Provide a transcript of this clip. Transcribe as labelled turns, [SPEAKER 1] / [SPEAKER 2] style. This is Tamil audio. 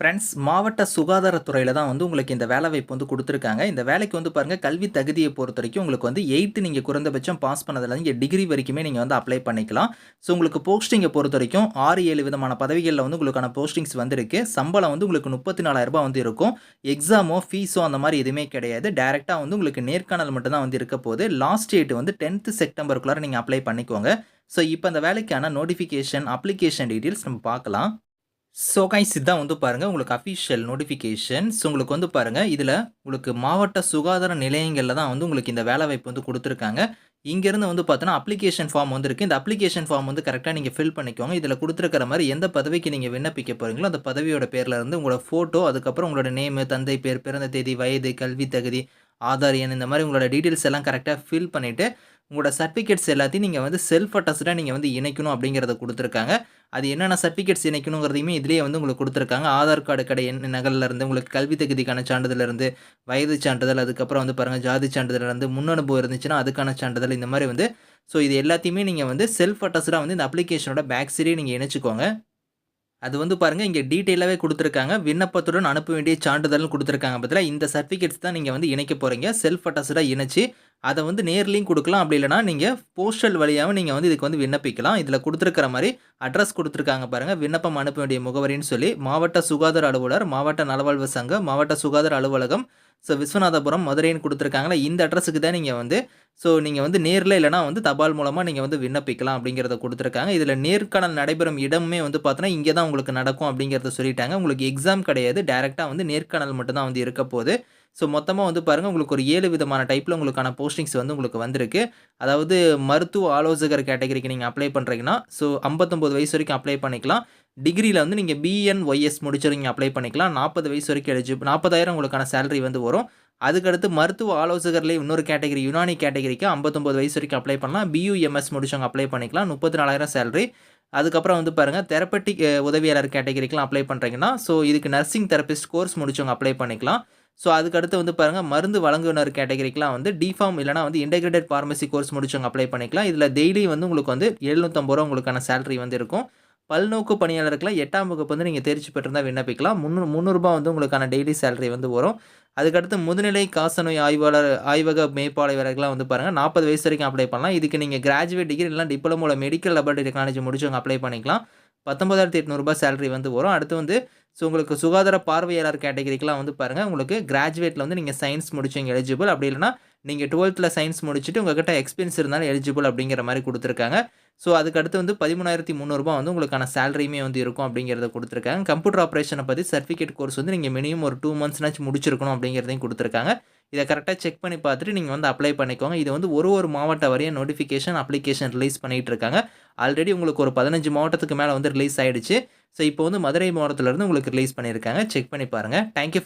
[SPEAKER 1] ஃப்ரெண்ட்ஸ் மாவட்ட சுகாதாரத்துறையில் தான் வந்து உங்களுக்கு இந்த வேலை வாய்ப்பு வந்து கொடுத்துருக்காங்க இந்த வேலைக்கு வந்து பாருங்க கல்வி தகுதியை பொறுத்த வரைக்கும் உங்களுக்கு வந்து எயித்து நீங்கள் குறைந்தபட்சம் பாஸ் பண்ணதுல இங்கே டிகிரி வரைக்குமே நீங்கள் வந்து அப்ளை பண்ணிக்கலாம். ஸோ உங்களுக்கு போஸ்டிங்கை பொறுத்த வரைக்கும் ஆறு ஏழு விதமான பதவிகளில் வந்து உங்களுக்கான போஸ்டிங்ஸ் வந்துருக்கு சம்பளம் வந்து உங்களுக்கு முப்பத்தி நாலாயிரரூபா வந்து இருக்கும். எக்ஸாமோ, ஃபீஸோ அந்த மாதிரி எதுவுமே கிடையாது. டேரெக்டாக வந்து உங்களுக்கு நேர்காணல் மட்டும்தான் வந்து இருக்க போது. லாஸ்ட் டேட் வந்து 10த் செப்டம்பருக்குள்ளார நீங்கள் அப்ளை பண்ணிக்கோங்க. ஸோ இப்போ அந்த வேலைக்கான நோட்டிஃபிகேஷன், அப்ளிகேஷன் டீட்டெயில்ஸ் நம்ம பார்க்கலாம். ஸோ கைஸ் இதான் வந்து பாருங்கள் உங்களுக்கு அஃபிஷியல் நோட்டிஃபிகேஷன்ஸ் உங்களுக்கு வந்து பாருங்கள் இதில் உங்களுக்கு மாவட்ட சுகாதார நிலையங்களில் தான் வந்து உங்களுக்கு இந்த வேலை வாய்ப்பு வந்து கொடுத்துருக்காங்க. இங்கேருந்து வந்து பார்த்தோன்னா, அப்ளிகேஷன் ஃபார்ம் வந்துருக்கு. இந்த அப்ளிகேஷன் ஃபார்ம் வந்து கரெக்டாக நீங்கள் ஃபில் பண்ணிக்கோங்க. இதில் கொடுத்துருக்கிற மாதிரி எந்த பதவிக்கு நீங்கள் விண்ணப்பிக்க போகிறீங்களோ அந்த பதவியோட பேரில் இருந்து உங்களோட ஃபோட்டோ, அதுக்கப்புறம் உங்களோட நேமு, தந்தை பேர், பிறந்த தேதி, வயது, கல்வி தகுதி, ஆதார் எண் இந்த மாதிரி உங்களோட டீட்டெயில்ஸ் எல்லாம் கரெக்டாக ஃபில் பண்ணிவிட்டு உங்களோட சர்டிஃபிகேட்ஸ் எல்லாத்தையும் நீங்கள் வந்து செல்ஃப் அட்டஸ்டாக நீங்கள் வந்து இணைக்கணும் அப்படிங்கிறத கொடுத்துருக்காங்க. அது என்னென்ன சர்டிஃபிகேட்ஸ் இணைக்கணுங்கிறதையுமே இதுலயே வந்து உங்களுக்கு கொடுத்துருக்காங்க. ஆதார் கார்டு கடை எண் நகல்லேருந்து உங்களுக்கு கல்வி தகுதிக்கான சான்றிதழ்லேருந்து வயது சான்றிதழ், அதுக்கப்புறம் வந்து பாருங்கள் ஜாதி சான்றிதழ்லேருந்து முன்னனுபவம் அனுபவம் இருந்துச்சுன்னா அதுக்கான சான்றிதழ் இந்த மாதிரி வந்து ஸோ இது எல்லாத்தையுமே நீங்கள் வந்து செல்ஃப் அட்டஸ்டாக வந்து இந்த அப்ளிகேஷனோட பேக் சீரியை நீங்கள் இணைச்சிக்கோங்க. அது வந்து பாருங்க இங்கே டீட்டெயிலாகவே கொடுத்துருக்காங்க. விண்ணப்பத்துடன் அனுப்ப வேண்டிய சான்றிதழ்னு கொடுத்துருக்காங்க. பதிலாக இந்த சர்டிஃபிகேட்ஸ் தான் நீங்கள் வந்து இணைக்க போகிறீங்க செல்ஃப் அட்டஸ்டாக இணைச்சி அதை வந்து நேர்லேயும் கொடுக்கலாம் அப்படி இல்லைனா நீங்கள் போஸ்டல் வழியாகவும் நீங்கள் வந்து இதுக்கு வந்து விண்ணப்பிக்கலாம். இதில் கொடுத்துருக்கிற மாதிரி அட்ரஸ் கொடுத்துருக்காங்க பாருங்கள் விண்ணப்பம் அனுப்ப வேண்டிய முகவரின்னு சொல்லி, மாவட்ட சுகாதார அலுவலர், மாவட்ட நலவாழ்வு சங்கம், மாவட்ட சுகாதார அலுவலகம், ஸோ விஸ்வநாதபுரம், மதுரைன்னு கொடுத்துருக்காங்களே இந்த அட்ரஸுக்கு தான் நீங்கள் வந்து ஸோ நீங்கள் வந்து நேரில் இல்லைனா வந்து தபால் மூலமாக நீங்கள் வந்து விண்ணப்பிக்கலாம் அப்படிங்கிறத கொடுத்துருக்காங்க இதில் நேர்காணல் நடைபெறும் இடமே வந்து பார்த்தோன்னா, இங்கே தான் உங்களுக்கு நடக்கும் அப்படிங்கிறத சொல்லிட்டாங்க. உங்களுக்கு எக்ஸாம் கிடையாது. டேரெக்டாக வந்து நேர்காணல் மட்டும்தான் வந்து இருக்க போகுது ஸோ மொத்தமாக வந்து பாருங்கள் உங்களுக்கு ஒரு ஏழு விதமான டைப்பில் உங்களுக்கான போஸ்டிங்ஸ் வந்து உங்களுக்கு வந்திருக்கு. அதாவது மருத்துவ ஆலோசகர் கேட்டகரிக்கு நீங்கள் அப்ளை பண்ணுறீங்கன்னா ஸோ 59 வயசு வரைக்கும் அப்ளை பண்ணிக்கலாம். டிகிரியில் வந்து நீங்கள் பிஎன்ஒய்எஸ் நீங்கள் அப்ளை பண்ணிக்கலாம். 40 வயசு வரைக்கும் எலிஜிபிள் 40,000 உங்களுக்கான சேலரி வந்து வரும். அதுக்கடுத்து மருத்துவ ஆலோசகர்லேயே இன்னொரு கேட்டகரி யுனானி கேட்டகரிக்கு 59 வயசு வரைக்கும் அப்ளை பண்ணலாம். பியூஎம்எஸ் முடிச்சவங்க அப்ளை பண்ணிக்கலாம். 34,000 சேலரி. அதுக்கப்புறம் வந்து பாருங்கள் தெரப்பட்டிக் உதவியாளர் கேட்டகரிக்கெலாம் அப்ளை பண்ணுறீங்கன்னா ஸோ இதுக்கு நர்சிங் தெரபிஸ்ட் கோர்ஸ் முடிச்சவங்க அப்ளை பண்ணிக்கலாம். ஸோ அதுக்கடுத்து வந்து பாருங்கள் மருந்து வழங்குனர் கேட்டகரிக்கெலாம் வந்து டிஃபார்ம் இல்லைனா வந்து இன்டெகிரேட்டட் ஃபார்மசி கோர்ஸ் முடிச்சவங்க அப்ளை பண்ணிக்கலாம். இதில் டெய்லி வந்து உங்களுக்கு வந்து எழுநூற்றம்பது ரூபா உங்களுக்கான சேலரி வந்து இருக்கும். பல்நோக்கு பணியாளருக்குலாம் எட்டாம் வகுப்பு வந்து நீங்கள் தேர்ச்சி பெற்றிருந்தால் விண்ணப்பிக்கலாம். முன்னூ முந்நூறுரூபா வந்து உங்களுக்கான டெய்லி சேலரி வந்து வரும். அதுக்கடுத்து முதுநிலை காசநோய் ஆய்வாளர் ஆய்வக மேற்பார்வையாளர்லாம் வந்து பாருங்க 40 வயசு வரைக்கும் அப்ளை பண்ணலாம். இதுக்கு நீங்கள் கிராஜுவேட் டிகிரி இல்லைனா டிப்ளமோவில் மெடிக்கல் லேபரட்டரி டெக்னாலஜி முடிச்சவங்க அப்ளை பண்ணிக்கலாம். பத்தொம்பதாயிரத்தி எட்நூறுபா சேலரி வந்து வரும். அடுத்து வந்து ஸோ உங்களுக்கு சுகாதார பார்வையாளர் கேட்டகரிக்கெலாம் வந்து பாருங்கள் உங்களுக்கு கிராஜுவேட்டில் வந்து நீங்கள் சயின்ஸ் முடிச்சவங்க எலிஜிபிள். அப்படி இல்லைனா நீங்கள் டுவெல்த்தில் சயின்ஸ் முடிச்சுட்டு உங்கள்கிட்ட எக்ஸ்பீரியன்ஸ் இருந்தாலும் எலிஜிபிள் அப்படிங்கிற மாதிரி கொடுத்துருக்காங்க ஸோ அதுக்கு அடுத்து வந்து பதிமூணாயிரத்தி முந்நூறுபா வந்து உங்களுக்கான சேலரியுமே வந்து இருக்கும் அப்படிங்கிறத கொடுத்துருக்காங்க கம்ப்யூட்டர் ஆப்ரேஷனை பற்றி சர்டிஃபிகேட் கோர்ஸ் வந்து நீங்கள் மினிமம் ஒரு டூ மந்த்ஸ்னாச்சும் முடிச்சிருக்கணும் அப்படிங்கிறதையும் கொடுத்துருக்காங்க இதை கரெக்டாக செக் பண்ணி பார்த்துட்டு நீங்கள் வந்து அப்ளை பண்ணிக்கோங்க. இது வந்து ஒரு ஒரு மாவட்ட வரையும் நோட்டிஃபிகேஷன், அப்ளிகேஷன் ரிலீஸ் பண்ணிகிட்டு இருக்காங்க. ஆல்ரெடி உங்களுக்கு ஒரு 15 மாவட்டத்துக்கு மேலே வந்து ரிலீஸ் ஆகிடுச்சு ஸோ இப்போ வந்து மதுரை மாவட்டத்திலேருந்து உங்களுக்கு ரிலீஸ் பண்ணியிருக்காங்க. செக் பண்ணி பாருங்க. Thank you